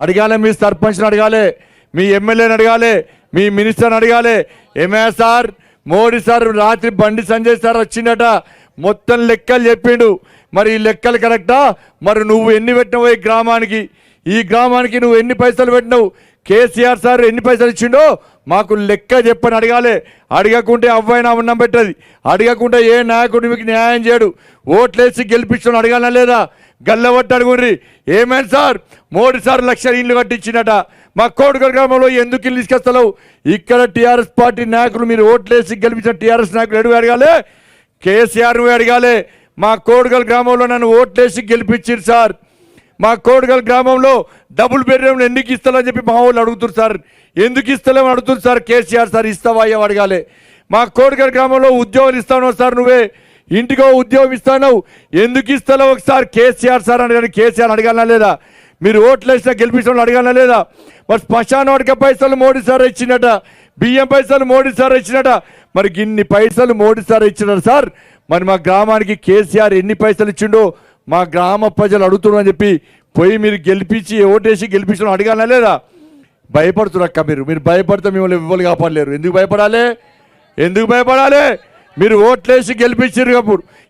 అడగాలి మీ సర్పంచ్ని అడగాలి మీ ఎమ్మెల్యేని అడగాలి మీ మినిస్టర్ని అడగాలి. ఏమే సార్ మోడీ సార్ రాత్రి బండి సంజయ్ సార్ వచ్చిండట మొత్తం లెక్కలు చెప్పిండు. మరి ఈ లెక్కలు కరెక్టా? మరి నువ్వు ఎన్ని పెట్టినావు ఈ గ్రామానికి? ఈ గ్రామానికి నువ్వు ఎన్ని పైసలు పెట్టినావు? కేసీఆర్ సార్ ఎన్ని పైసలు ఇచ్చిండో మాకు లెక్క చెప్పని అడగాలి. అడగకుంటే అవ్వైనా ఉన్నం పెట్టది. అడగకుంటే ఏ నాయకుడు మీకు న్యాయం చేయడు. ఓట్లేసి గెలిపించడం అడగాలా లేదా? గల్లబట్టి అడుగుర్రి. ఏమైంది సార్? మోడీ సార్ లక్ష ఇల్లు కట్టించినట. మా కోడుగల్ గ్రామంలో ఎందుకు ఇల్లు తీసుకొస్తలేవు? ఇక్కడ టీఆర్ఎస్ పార్టీ నాయకులు మీరు ఓట్లేసి గెలిపించిన టీఆర్ఎస్ నాయకులు ఎడుగు అడగాలి? కేసీఆర్ నువ్వు అడగాలి? మా కోడుగల్ గ్రామంలో నన్ను ఓట్లేసి గెలిపించారు సార్. మా కోడుగల్ గ్రామంలో డబుల్ బెడ్రూమ్లు ఎందుకు ఇస్తామని చెప్పి మా వాళ్ళు అడుగుతారు సార్. ఎందుకు ఇస్తలేమని అడుగుతారు సార్? కేసీఆర్ సార్ ఇస్తావా? అయ్యా అడగాలి. మా కోడుగల్ గ్రామంలో ఉద్యోగాలు ఇస్తాను సార్ నువ్వే? ఇంటికో ఉద్యోగం ఇస్తాను ఎందుకు ఇస్తాలో ఒకసారి కేసీఆర్ సార్ అని కేసీఆర్ అడగాలనా లేదా? మీరు ఓట్లు వేసినా గెలిపించడం అడగాలనా లేదా? మరి శ్మశాన వాడికి పైసలు మోడీ సార్ ఇచ్చినట. బియ్యం పైసలు మోడీ సార్ ఇచ్చినట. మరి ఇన్ని పైసలు మోడీ సార్ ఇచ్చినారు సార్. మరి మా గ్రామానికి కేసీఆర్ ఎన్ని పైసలు ఇచ్చిండో మా గ్రామ ప్రజలు అడుగుతున్నారు అని చెప్పి పోయి మీరు గెలిపించి ఓటేసి గెలిపించడం అడగాలనా లేదా? భయపడుతున్నారు అక్క మీరు. మీరు భయపడితే మిమ్మల్ని ఇవ్వాలి కాపాడలేరు. ఎందుకు భయపడాలి? ఎందుకు భయపడాలి? మీరు ఓట్లేసి గెలిపించారు అప్పుడు